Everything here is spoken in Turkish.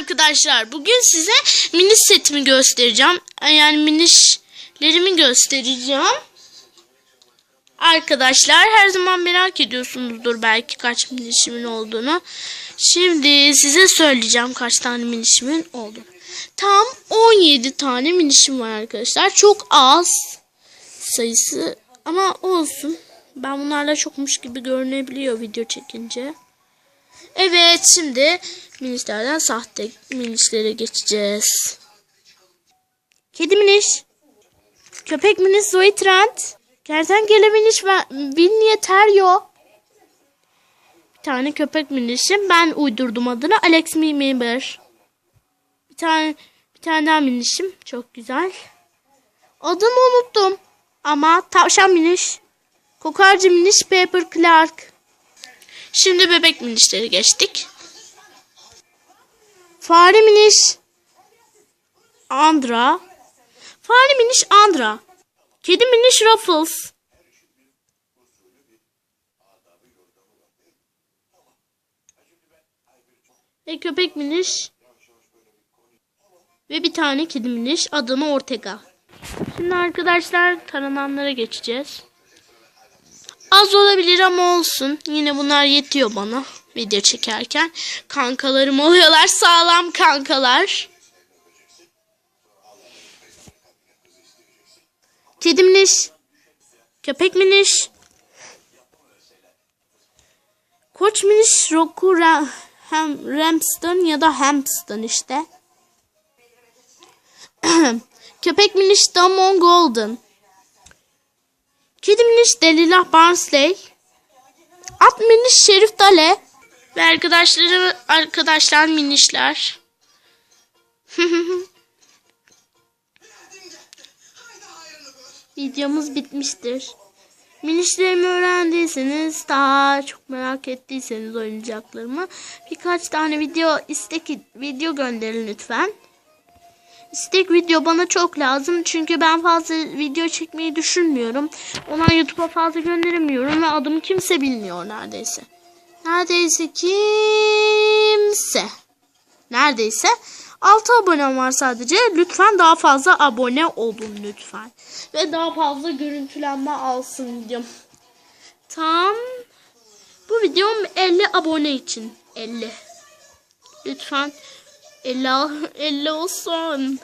arkadaşlar. Bugün size mini setimi göstereceğim. Yani minişlerimi göstereceğim. Arkadaşlar her zaman merak ediyorsunuzdur belki kaç minişimin olduğunu. Şimdi size söyleyeceğim kaç tane minişimin olduğunu. Tam 17 tane minişim var arkadaşlar. Çok az sayısı ama olsun. Ben bunlarla çokmuş gibi görünebiliyor video çekince. Evet şimdi minişlerden sahte minişlere geçeceğiz. Kedi miniş. Köpek miniş Zoe Trent. Kertenkele miniş ve Winnie Teryo. Bir tane köpek minişim. Ben uydurdum adını. Alex Mimber. Bir tane bir tane daha minişim. Çok güzel. Adını unuttum. Ama tavşan miniş. Kokarcı miniş Pepper Clark. Şimdi bebek minişleri geçtik. Fare miniş. Andra. Fare miniş Andra. Kedi miniş Ruffles. Ve köpek miniş. Ve bir tane kedi miniş. Adını Ortega. Şimdi arkadaşlar tarananlara geçeceğiz. Az olabilir ama olsun. Yine bunlar yetiyor bana video çekerken. Kankalarım oluyorlar. Sağlam kankalar. Kedi miniş. Köpek miniş. Koç miniş Roku Ra hem Ramston ya da Hampston işte. Köpek miniş Damon Golden. Kedi miniş Delilah Barnsley. At miniş Şerif Dale. Ve arkadaşları arkadaşlar minişler. Videomuz bitmiştir. Minişlerimi öğrendiyseniz daha çok merak ettiyseniz oyuncaklarımı birkaç tane video istek video gönderin lütfen. İstek video bana çok lazım çünkü ben fazla video çekmeyi düşünmüyorum. Ona YouTube'a fazla gönderemiyorum ve adımı kimse bilmiyor neredeyse. Neredeyse kimse. Neredeyse 6 abonem var sadece. Lütfen daha fazla abone olun lütfen. Ve daha fazla görüntülenme alsın videom. Tam bu videom 50 abone için. 50. Lütfen 50, 50 olsun.